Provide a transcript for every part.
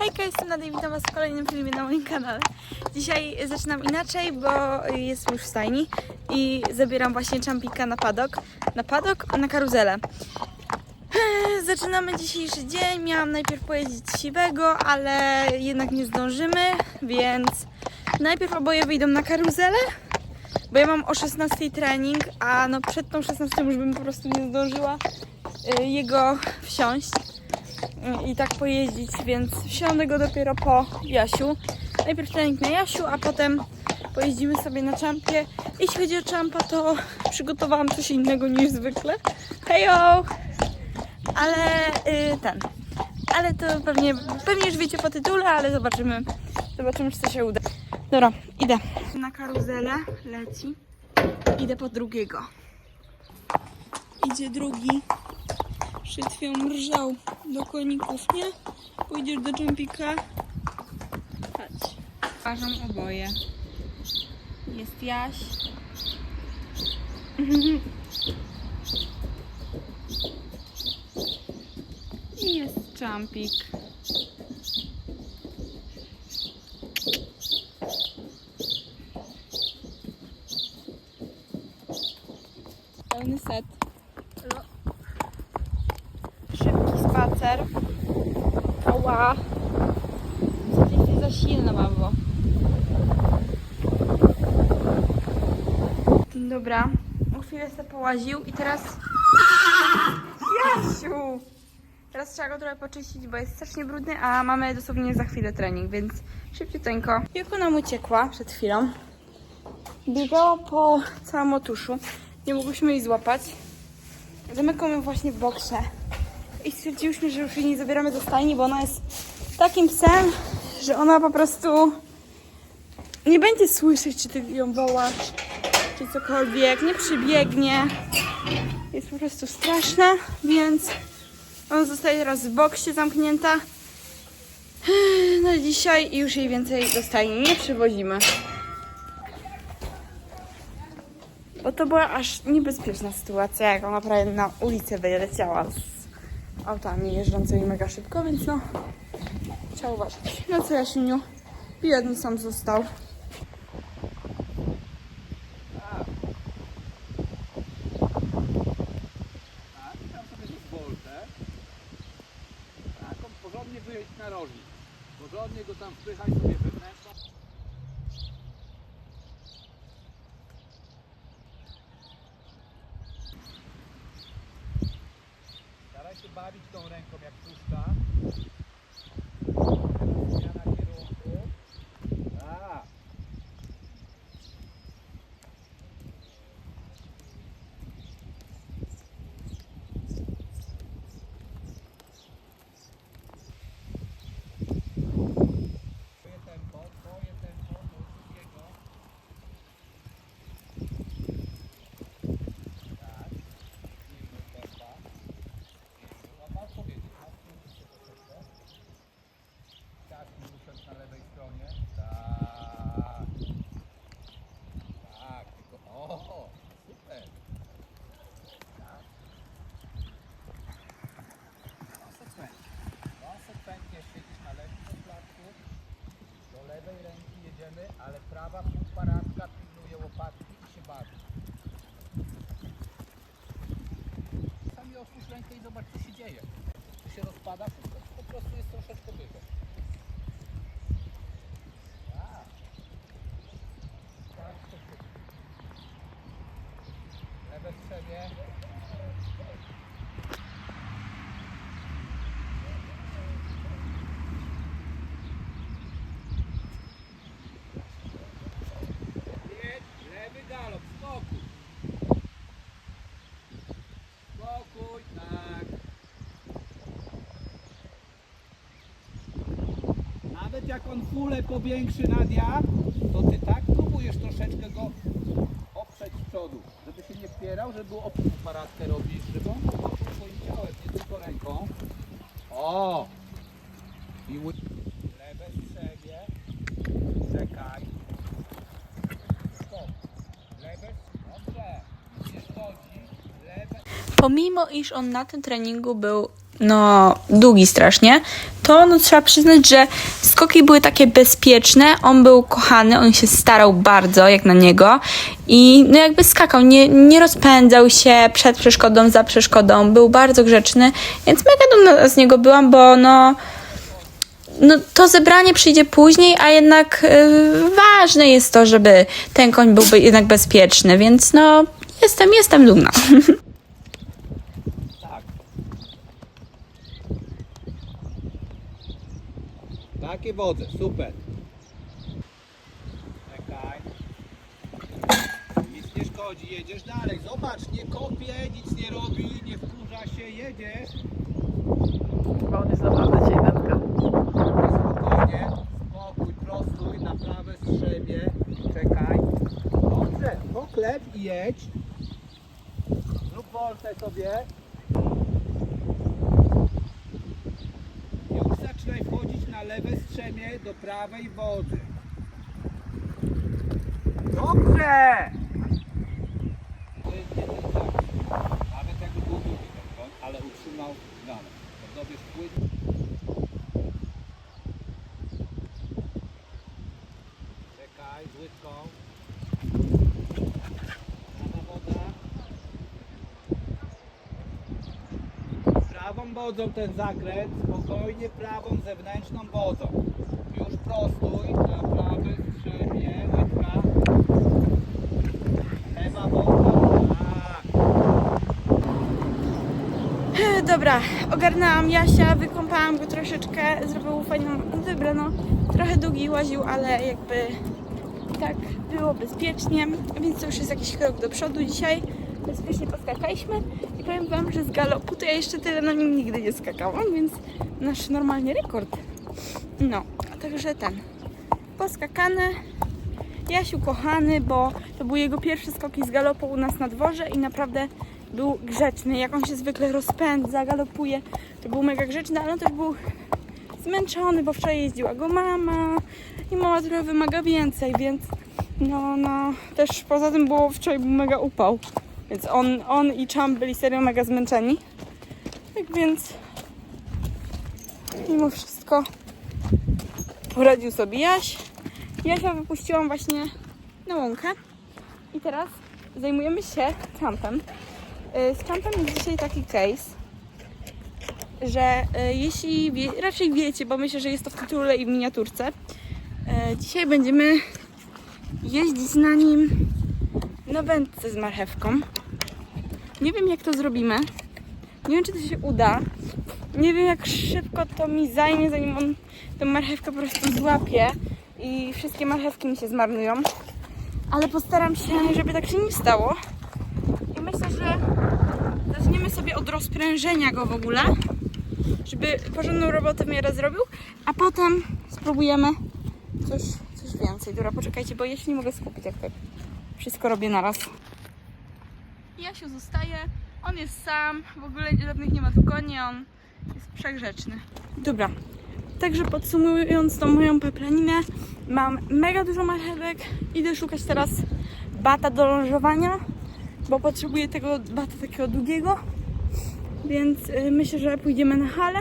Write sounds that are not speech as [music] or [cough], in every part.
Hejka, jestem Nadia i witam Was w kolejnym filmie na moim kanale. Dzisiaj zaczynam inaczej, bo jestem już w stajni i zabieram właśnie Champika na padok. Na padok? Na karuzelę. Eee, Zaczynamy dzisiejszy dzień. Miałam najpierw pojeździć siwego, ale jednak nie zdążymy, więc najpierw oboje wyjdą na karuzelę, bo ja mam o 16 trening, a no przed tą 16 już bym po prostu nie zdążyła y, jego wsiąść i tak pojeździć, więc wsiądę go dopiero po Jasiu. Najpierw trening na Jasiu, a potem pojeździmy sobie na czampie. Jeśli chodzi o czampa, to przygotowałam coś innego niż zwykle. Hejo! Ale y, ten. Ale to pewnie, pewnie już wiecie po tytule, ale zobaczymy. Zobaczymy, czy to się uda. Dobra, idę. Na karuzelę leci. Idę po drugiego. Idzie drugi. Przed chwilą rżał do koników, nie? Pójdziesz do jumpika. Chodź. Ważą oboje. Jest Jaś. I jest jumpik. Pełny set. Ty jesteś za silna, mamo? Dobra. O chwilę sobie połaził i teraz... Jasiu! Teraz trzeba go trochę poczyścić, bo jest strasznie brudny, a mamy dosłownie za chwilę trening, więc szybciuteńko. Jak ona mu ciekła przed chwilą, biegała po całym otuszu. Nie mogłyśmy jej złapać. Zamykamy właśnie w boksie. I stwierdziłyśmy, że już jej nie zabieramy do stajni, bo ona jest takim psem, że ona po prostu nie będzie słyszeć, czy ty ją wołasz, czy cokolwiek, nie przybiegnie. Jest po prostu straszna, więc ona zostaje teraz w boksie zamknięta. No dzisiaj już jej więcej do stajni nie przywozimy. Bo to była aż niebezpieczna sytuacja, jak ona prawie na ulicę wyleciała autami jeżdżącymi mega szybko, więc no trzeba uważać. No co Jasiniu, biedny sam został. Tak, voltę. Taką porządnie go tam wpychaj sobie wewnętrzną. Staraj się bawić tą ręką jak puszcza. Zmiana kierunku. Tak. Twoje tempo, twoje tempo, do drugiego. Tak. Pilnuj tempa. No, masz powiedzieć, masz powiedzieć się troszeczkę. Tak, nie usiądź na lewej stronie. Tak. Tak, tylko o, super. Tak. Konsekwentnie. Konsekwentnie siedzisz na lewym podkładku. Do lewej ale prawa półparadka pilnuje łopatki i się bawi. Sami otwórz rękę i zobacz co się dzieje. Czy się rozpada po prostu jest troszeczkę wyżej. Tak. Tak, to się- Lewe strzebie. Jedź, lewy galop, spokój. Spokój, tak. Nawet jak on fulę powiększy Nadia, to ty tak próbujesz troszeczkę go oprzeć z przodu, żeby się nie wpierał, żeby było paradkę robisz, żeby on poszł swoim ciałem, nie tylko ręką. O! I lewe strzebie, czekaj. Stop. Lewe, dobrze, nie szkodzi, lewe, Pomimo iż on na tym treningu był no długi strasznie, to no trzeba przyznać, że skoki były takie bezpieczne, on był kochany, on się starał bardzo jak na niego. I no jakby skakał, nie, nie rozpędzał się przed przeszkodą, za przeszkodą, był bardzo grzeczny, więc mega dumna z niego byłam, bo no no to zebranie przyjdzie później, a jednak y, ważne jest to, żeby ten koń byłby jednak bezpieczny, więc no jestem, jestem dumna. [laughs] Takie wodze, super. Czekaj. Nic nie szkodzi, jedziesz dalej. Zobacz, nie kopie, nic nie robi, nie wkurza się, jedziesz. Chyba on jest naprawdę dętka. Spokojnie, spokój, prostuj, na prawe strzebie. Czekaj. Dobrze, poklep i jedź. Zrób woltę sobie. Już zaczynaj wchodzić na lewe strzemie do prawej wody. Dobrze! Nawet jakby był długi ten koń, ale utrzymał galę. Jak dobierz płyn, Czekaj, z łydką. Prawą wodą ten zakręt, spokojnie prawą zewnętrzną wodą. Już prostuj, na prawy strzemie, łydka. Tak. Dobra, ogarnęłam Jasia, wykąpałam go troszeczkę, zrobił fajną wybraną. Trochę długi łaził, ale jakby tak było bezpiecznie, więc to już jest jakiś krok do przodu dzisiaj. Bezpiecznie poskakaliśmy i powiem Wam, że z galopu to ja jeszcze tyle na nim nigdy nie skakałam, więc nasz normalnie rekord. No, także ten. Poskakany. Jasiu kochany, bo to były jego pierwsze skoki z galopu u nas na dworze i naprawdę był grzeczny. Jak on się zwykle rozpędza, galopuje, to był mega grzeczny, ale on też był zmęczony, bo wczoraj jeździła go mama i mama trochę wymaga więcej, więc no, no, też poza tym było wczoraj był mega upał, więc on, on i Cham byli serio mega zmęczeni. Tak więc mimo wszystko poradził sobie Jaś. Jasia wypuściłam właśnie na łąkę i teraz zajmujemy się Champem. Y, Z Champem jest dzisiaj taki case, że y, jeśli wie, raczej wiecie, bo myślę, że jest to w tytule i w miniaturce, y, dzisiaj będziemy jeździć na nim na wędce z marchewką. Nie wiem jak to zrobimy. Nie wiem czy to się uda. Nie wiem jak szybko to mi zajmie, zanim on tę marchewkę po prostu złapie i wszystkie marchewki mi się zmarnują. Ale postaram się, żeby tak się nie stało. I myślę, że zaczniemy sobie od rozprężenia go w ogóle, żeby porządną robotę w miarę zrobił, a potem spróbujemy coś, coś więcej. Dobra, poczekajcie, bo ja się nie mogę skupić, jak tak wszystko robię naraz. Jasiu zostaje, on jest sam, w ogóle żadnych nie ma tu koni, on jest przegrzeczny. Dobra, także podsumując tą moją peplaninę, mam mega dużo marchewek, idę szukać teraz bata do lążowania, bo potrzebuję tego bata takiego długiego, więc y, myślę, że pójdziemy na halę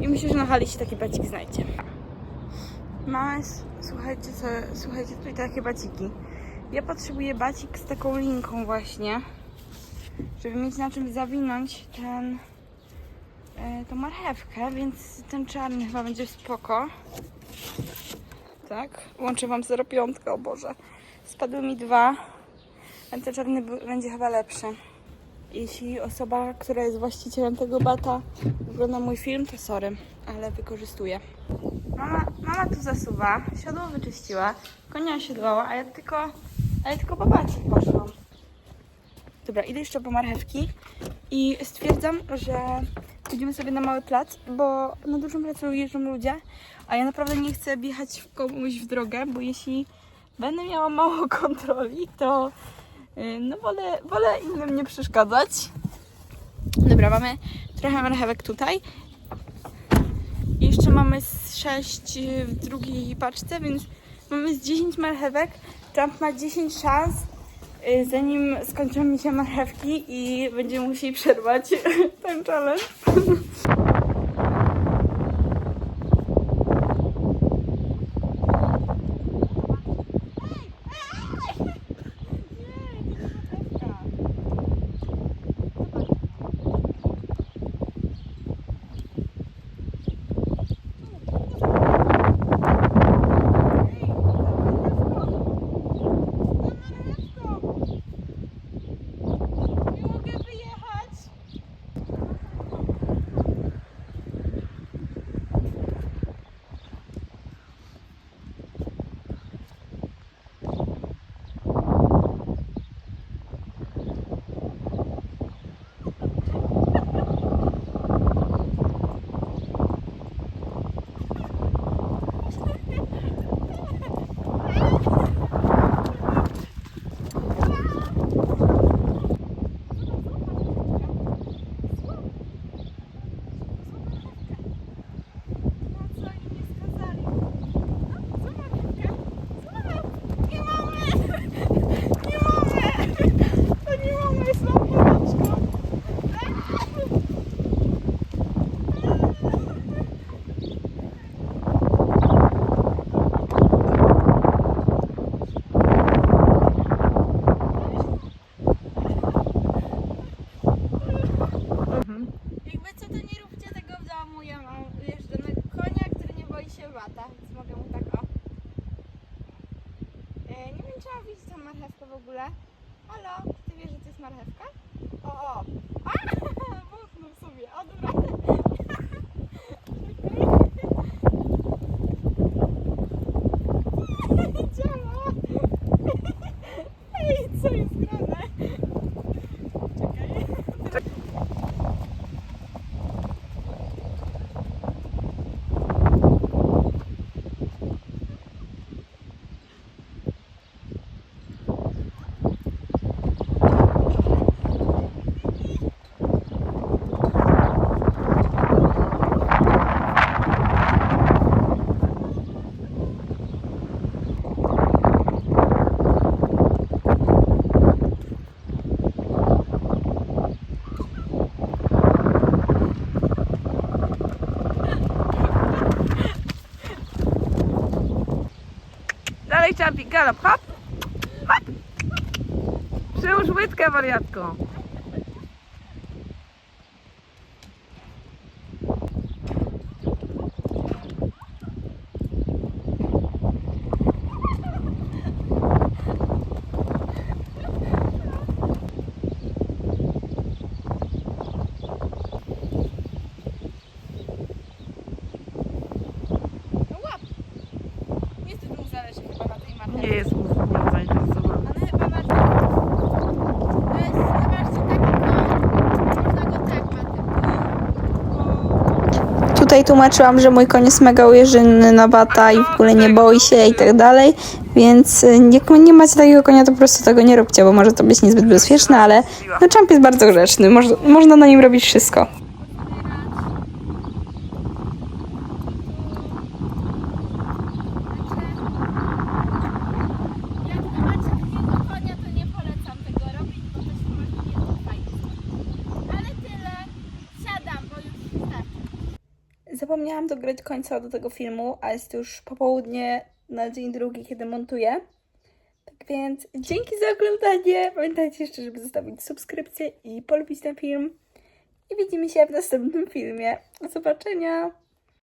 i myślę, że na hali się taki bacik znajdzie. Jest, słuchajcie, co, słuchajcie, tutaj takie baciki. Ja potrzebuję bacik z taką linką właśnie, żeby mieć na czym zawinąć ten, tą marchewkę, więc ten czarny chyba będzie spoko. Tak, łączę wam 0,5, o Boże. Spadły mi dwa, a ten czarny będzie chyba lepszy. Jeśli osoba, która jest właścicielem tego bata ogląda mój film, to sorry, ale wykorzystuję. Mama, mama tu zasuwa, siodło wyczyściła, konia osiodłała, a ja tylko, a ja tylko po bacik poszłam. Dobra, idę jeszcze po marchewki i stwierdzam, że idziemy sobie na mały plac, bo na dużym placu jeżdżą ludzie, a ja naprawdę nie chcę wjechać w komuś w drogę, bo jeśli będę miała mało [laughs] kontroli, to y, no wolę, wolę innym nie przeszkadzać. Dobra, mamy trochę marchewek tutaj. Jeszcze mamy z 6 w drugiej paczce, więc mamy z 10 marchewek. Trump ma 10 szans, y, zanim skończą mi się marchewki i będziemy musieli przerwać [laughs] ten challenge. ciebata, więc mogę mu tak o. E, nie wiem, czy mam widzieć tą marchewkę w ogóle. Halo, czy ty wiesz, że to jest marchewka? O, o. A, wąchnął sobie. O, dobra. Okej. Działa. Ej, co jest grane? Czekaj. Dalej czapik, galop, hop, hop. Przyłóż łydkę, wariatko. No łap. Nie jest mu zależy chyba na tej marchewce. Nie jest mu nią zainteresowany. Ale chyba bardziej... To jest zobaczcie taki koń. Można go tak ma Tutaj tłumaczyłam, że mój koń jest mega ujeżdżony na bata i w ogóle nie boi się i tak dalej, więc y, jak nie macie takiego konia, to po prostu tego nie róbcie, bo może to być niezbyt bezpieczne, ale no Champ jest bardzo grzeczny, można, można na nim robić wszystko. Jak nie macie takiego konia, to nie polecam tego robić, bo to się może nie fajnie. Ale tyle. Siadam, bo już starczy. Zapomniałam dograć końca do tego filmu, a jest już popołudnie na dzień drugi, kiedy montuję. Tak więc dzięki za oglądanie. Pamiętajcie jeszcze, żeby zostawić subskrypcję i polubić ten film. I widzimy się w następnym filmie. Do zobaczenia!